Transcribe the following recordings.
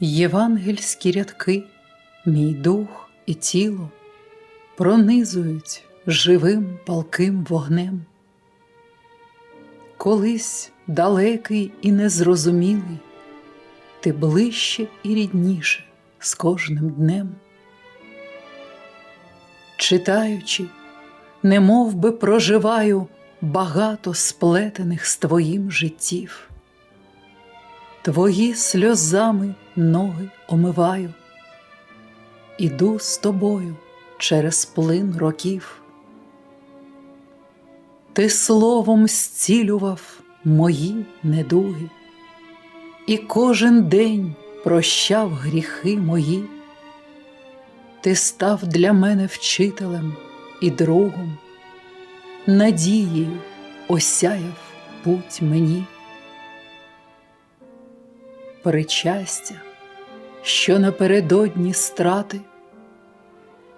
Євангельські рядки, мій дух і тіло пронизують живим палким вогнем. Колись далекий і незрозумілий, ти ближче і рідніше з кожним днем. Читаючи, немов би проживаю багато сплетених з твоїм життів. Твої сльозами ноги омиваю, іду з тобою через плин років. Ти словом зцілював мої недуги, і кожен день прощав гріхи мої. Ти став для мене вчителем і другом, надією осяяв путь мені. Причастя, що напередодні страти,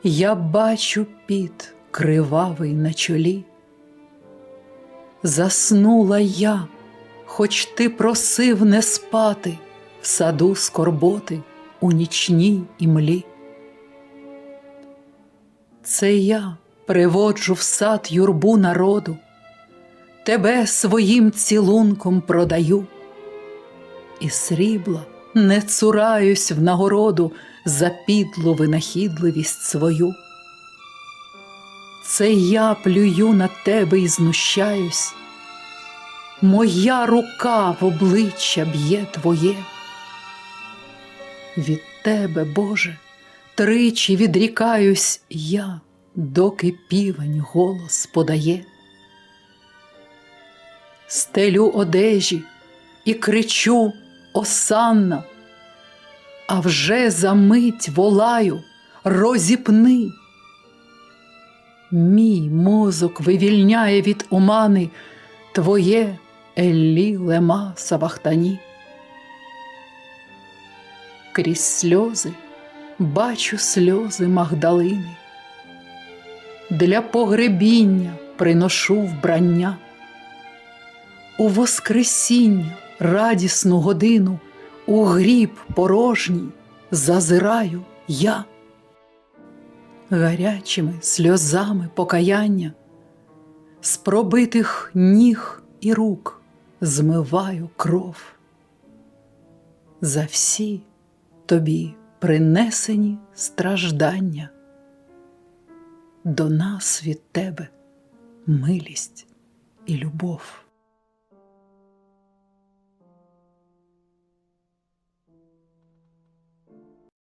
я бачу під кривавий на чолі. Заснула я, хоч ти просив не спати в саду скорботи у нічній імлі. Це я приводжу в сад юрбу народу, тебе своїм цілунком продаю, і срібла не цураюсь в нагороду за підлу винахідливість свою. Це я плюю на тебе і знущаюсь, моя рука в обличчя б'є твоє. Від тебе, Боже, тричі відрікаюсь я, доки півень голос подає. Стелю одежі і кричу осанна, а вже за мить волаю розіпни. Мій мозок вивільняє від омани Твоє Еллі лема Савахтані. Крізь сльози бачу сльози Магдалини, для погребіння приношу вбрання, у Воскресіння радісну годину, у гріб порожній зазираю я гарячими сльозами покаяння, з пробитих ніг і рук змиваю кров. За всі тобі принесені страждання, до нас від тебе милість і любов.